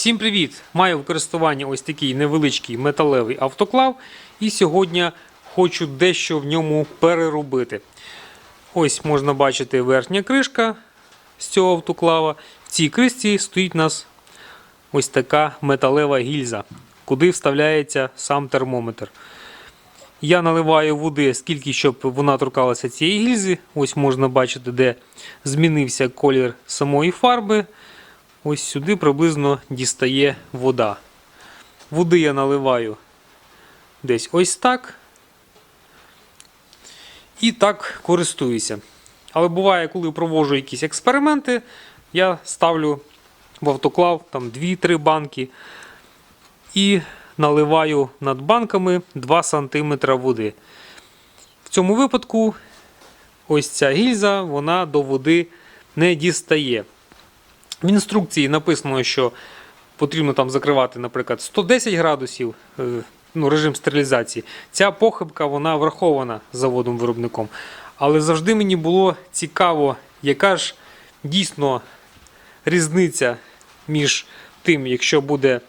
Всім привіт! Маю в користуванні ось такий невеличкий металевий автоклав. І сьогодні хочу дещо в ньому переробити. Ось можна бачити верхня кришка з цього автоклава. В цій кришці стоїть у нас ось така металева гільза, куди вставляється сам термометр. Я наливаю води, скільки щоб вона торкалася цієї гільзи. Ось можна бачити, де змінився колір самої фарби. Ось сюди приблизно дістає вода. Води я наливаю десь ось так. І так користуюся. Але буває, коли проводжу якісь експерименти, я ставлю в автоклав там 2-3 банки і наливаю над банками 2 см води. В цьому випадку ось ця гільза вона до води не дістає. В інструкції написано, що потрібно там закривати, наприклад, 110 градусів е, ну, режим стерилізації. Ця похибка вона врахована заводом-виробником. Але завжди мені було цікаво, яка ж дійсно різниця між тим, якщо буде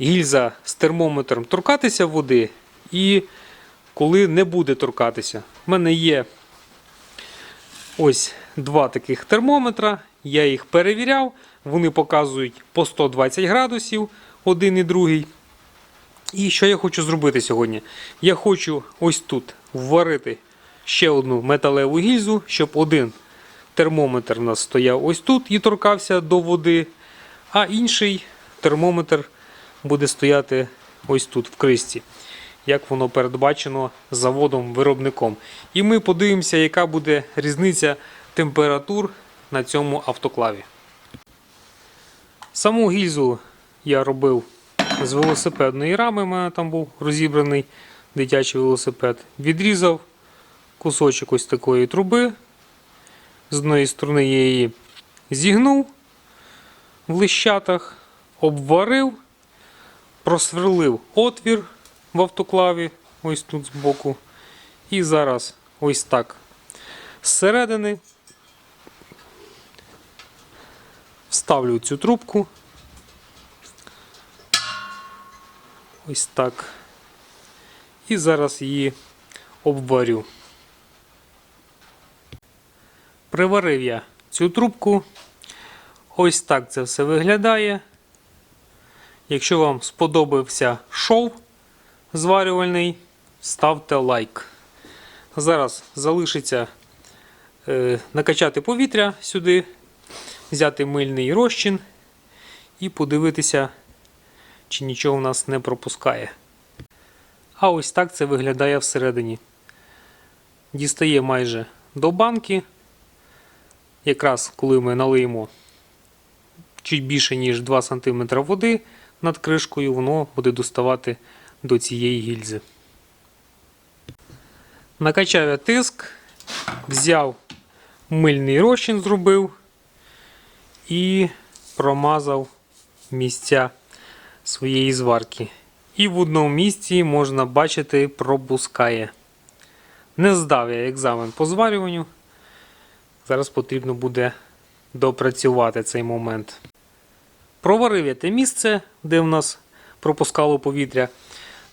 гільза з термометром торкатися води, і коли не буде торкатися. У мене є ось два таких термометра. Я їх перевіряв. Вони показують по 120 градусів один і другий. І що я хочу зробити сьогодні? Я хочу ось тут вварити ще одну металеву гільзу, щоб один термометр у нас стояв ось тут і торкався до води, а інший термометр буде стояти ось тут в кристі, як воно передбачено заводом-виробником. І ми подивимося, яка буде різниця температур на цьому автоклаві. Саму гільзу я робив з велосипедної рами, у мене там був розібраний дитячий велосипед. Відрізав кусочок ось такої труби. З одної сторони я її зігнув в лищатах, обварив, просверлив отвір в автоклаві, ось тут збоку. І зараз ось так зсередини вставлю цю трубку. Ось так. І зараз її обварю. Приварив я цю трубку. Ось так це все виглядає. Якщо вам сподобався шов зварювальний, ставте лайк. Зараз залишиться е, накачати повітря сюди, взяти мильний розчин і подивитися, чи нічого в нас не пропускає. А ось так це виглядає всередині. Дістає майже до банки. Якраз коли ми налиємо чуть більше, ніж 2 см води над кришкою, воно буде доставати до цієї гільзи. Накачав я тиск, взяв мильний розчин, зробив і промазав місця своєї зварки. І в одному місці можна бачити, пропускає. Не здав я екзамен по зварюванню. Зараз потрібно буде допрацювати цей момент. Проварив я те місце, де в нас пропускало повітря.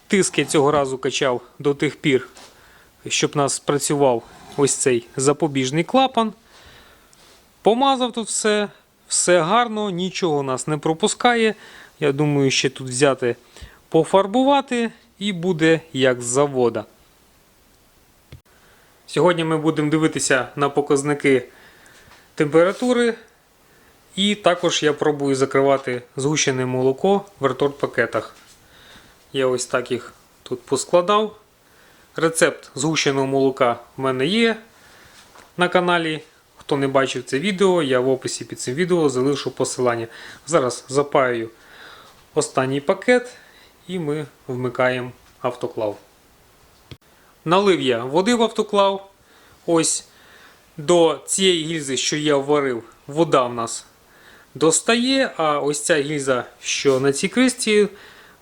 Тиск я цього разу качав до тих пір, щоб у нас спрацював ось цей запобіжний клапан. Помазав тут все, все гарно, нічого нас не пропускає. Я думаю, ще тут взяти пофарбувати і буде як з завода. Сьогодні ми будемо дивитися на показники температури. І також я пробую закривати згущене молоко в реторт-пакетах. Я ось так їх тут поскладав. Рецепт згущеного молока в мене є на каналі. Хто не бачив це відео, я в описі під цим відео залишу посилання. Зараз запаюю останній пакет і ми вмикаємо автоклав. Налив я води в автоклав. Ось до цієї гільзи, що я варив, вода в нас достає, а ось ця гільза, що на цій кристі,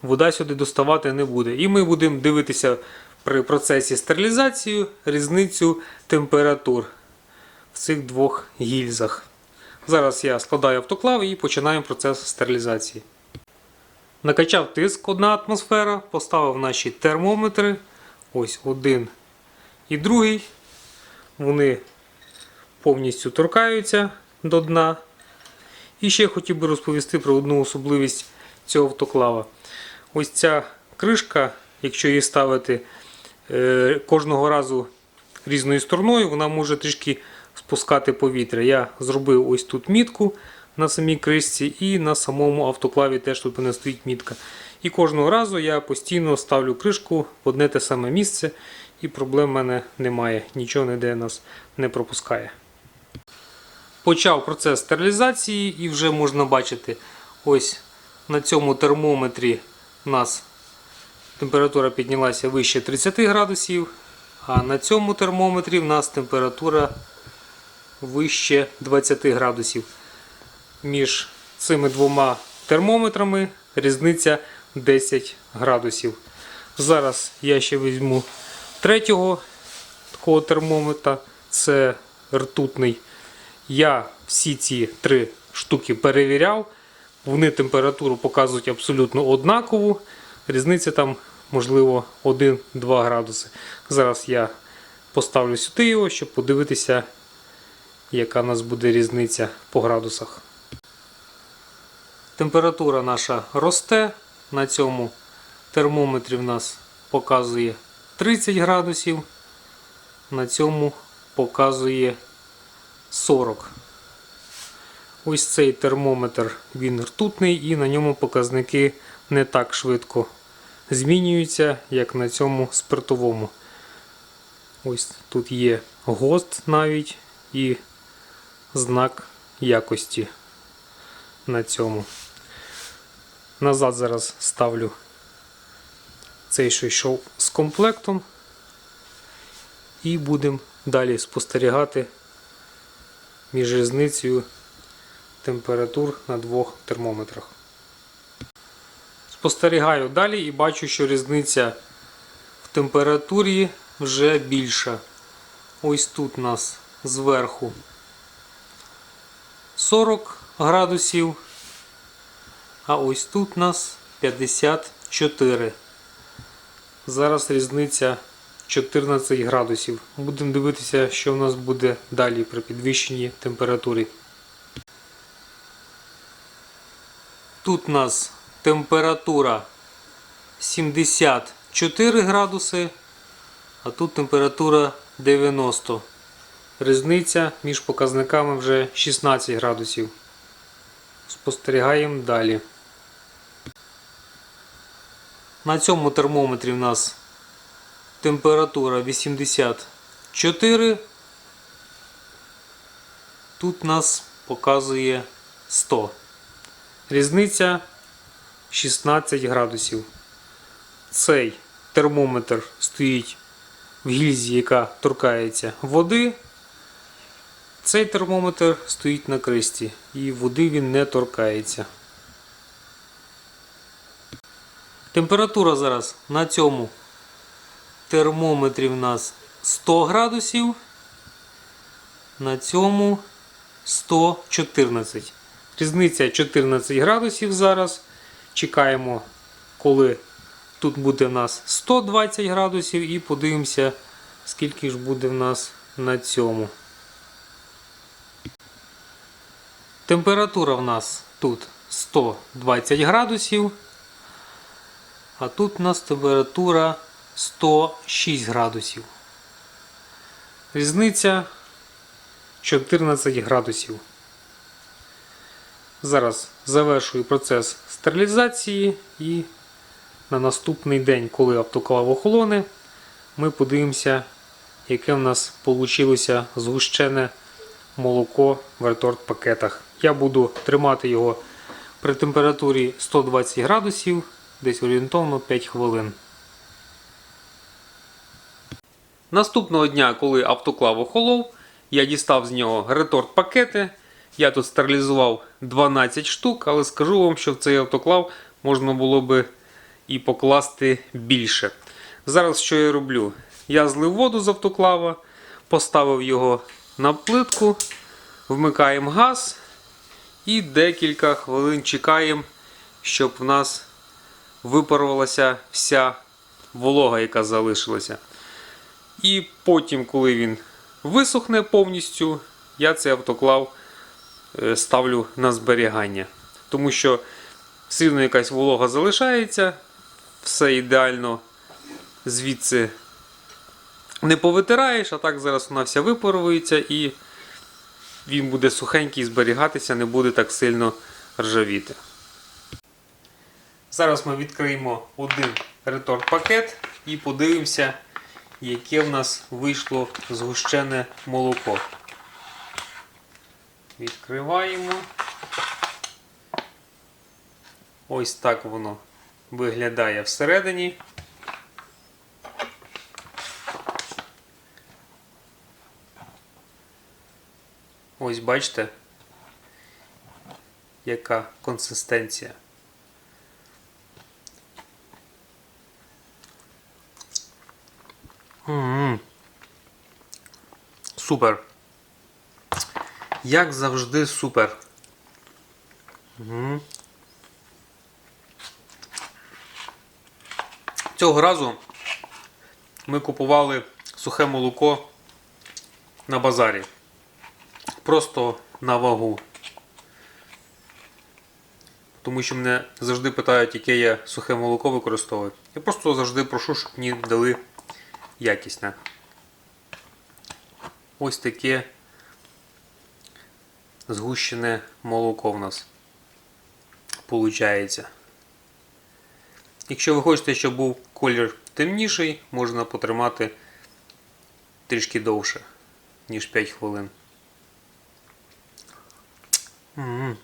вода сюди доставати не буде. І ми будемо дивитися при процесі стерилізації різницю температур в цих двох гільзах. Зараз я складаю автоклав і починаємо процес стерилізації. Накачав тиск одна атмосфера, поставив наші термометри. Ось один і другий. Вони повністю торкаються до дна. І ще хотів би розповісти про одну особливість цього автоклава. Ось ця кришка, якщо її ставити е, кожного разу різною стороною, вона може трішки спускати повітря. Я зробив ось тут мітку на самій кришці, і на самому автоклаві теж тут не стоїть мітка. І кожного разу я постійно ставлю кришку в одне те саме місце, і проблем в мене немає. Нічого ніде нас не пропускає. Почав процес стерилізації, і вже можна бачити, ось на цьому термометрі у нас температура піднялася вище 30 градусів, а на цьому термометрі в нас температура вище 20 градусів. Між цими двома термометрами різниця 10 градусів. Зараз я ще візьму третього такого термометра, це ртутний. Я всі ці три штуки перевіряв. Вони температуру показують абсолютно однакову. Різниця там, можливо, 1-2 градуси. Зараз я поставлю сюди його, щоб подивитися, яка у нас буде різниця по градусах. Температура наша росте. На цьому термометрі в нас показує 30 градусів. На цьому показує 40. Ось цей термометр він ртутний і на ньому показники не так швидко змінюються, як на цьому спиртовому. Ось тут є ГОСТ навіть і знак якості на цьому. Назад зараз ставлю цей, що йшов з комплектом, і будемо далі спостерігати між різницею температур на двох термометрах. Спостерігаю далі і бачу, що різниця в температурі вже більша. Ось тут у нас зверху 40 градусів, а ось тут у нас 54. Зараз різниця 14 градусів. Будемо дивитися, що в нас буде далі при підвищенні температури. Тут у нас температура 74 градуси, а тут температура 90. Різниця між показниками вже 16 градусів. Спостерігаємо далі. На цьому термометрі в нас температура 84. Тут нас показує 100. Різниця 16 градусів. Цей термометр стоїть в гільзі, яка торкається води. Цей термометр стоїть на кресті і води він не торкається. Температура зараз на цьому термометрі в нас 100 градусів, на цьому 114. Різниця 14 градусів зараз. Чекаємо, коли тут буде в нас 120 градусів, і подивимося, скільки ж буде в нас на цьому. Температура в нас тут 120 градусів, а тут у нас температура 106 градусів. Різниця 14 градусів. Зараз завершую процес стерилізації і на наступний день, коли автоклав охолоне, ми подивимося, яке в нас вийшло згущене молоко в реторт пакетах. Я буду тримати його при температурі 120 градусів, десь орієнтовно 5 хвилин. Наступного дня, коли автоклав охолов, я дістав з нього реторт пакети. Я тут стерилізував 12 штук, але скажу вам, що в цей автоклав можна було би і покласти більше. Зараз що я роблю? Я злив воду з автоклава, поставив його на плитку, вмикаємо газ І декілька хвилин чекаємо, щоб в нас випарувалася вся волога, яка залишилася. І потім, коли він висохне повністю, я цей автоклав е, ставлю на зберігання. Тому що одно якась волога залишається, все ідеально звідси не повитираєш, а так зараз вона вся випарується і він буде сухенький зберігатися, не буде так сильно ржавіти. Зараз ми відкриємо один реторт пакет і подивимося, яке в нас вийшло згущене молоко. Відкриваємо. Ось так воно виглядає всередині. Ось бачите, яка консистенція. М-м. Супер. Як завжди, супер. М. Цього разу ми купували сухе молоко на базарі. Просто на вагу. Тому що мене завжди питають, яке я сухе молоко використовую. Я просто завжди прошу, щоб мені дали якісне. Ось таке згущене молоко в нас получається. Якщо ви хочете, щоб був колір темніший, можна потримати трішки довше, ніж 5 хвилин. М-м.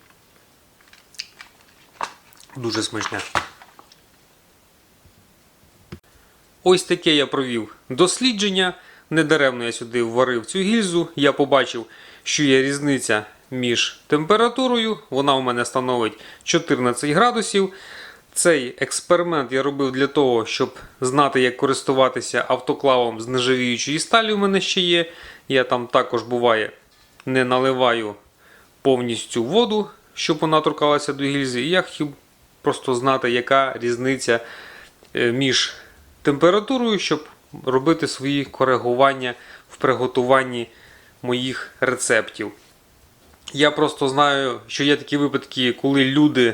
Дуже смачне. Ось таке я провів дослідження. Недаремно я сюди вварив цю гільзу. Я побачив, що є різниця між температурою. Вона у мене становить 14 градусів. Цей експеримент я робив для того, щоб знати, як користуватися автоклавом з нержавіючої сталі. У мене ще є. Я там також буває не наливаю повністю воду, щоб вона торкалася до гільзи. І я хотів просто знати, яка різниця е, між температурою, щоб робити свої коригування в приготуванні моїх рецептів. Я просто знаю, що є такі випадки, коли люди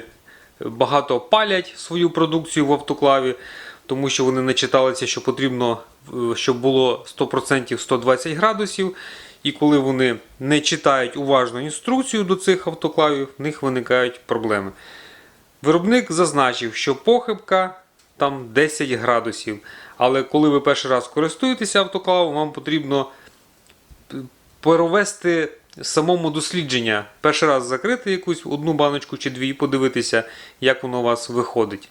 багато палять свою продукцію в автоклаві, тому що вони не читалися, що потрібно, е, щоб було 100% 120 градусів. І коли вони не читають уважно інструкцію до цих автоклавів, в них виникають проблеми. Виробник зазначив, що похибка там 10 градусів. Але коли ви перший раз користуєтеся автоклавом, вам потрібно провести самому дослідження. Перший раз закрити якусь одну баночку чи дві і подивитися, як воно у вас виходить.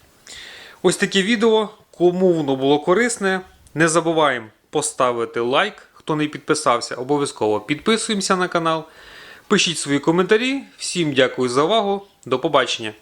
Ось таке відео. Кому воно було корисне, не забуваємо поставити лайк. Хто не підписався, обов'язково підписуємося на канал. Пишіть свої коментарі. Всім дякую за увагу. До побачення!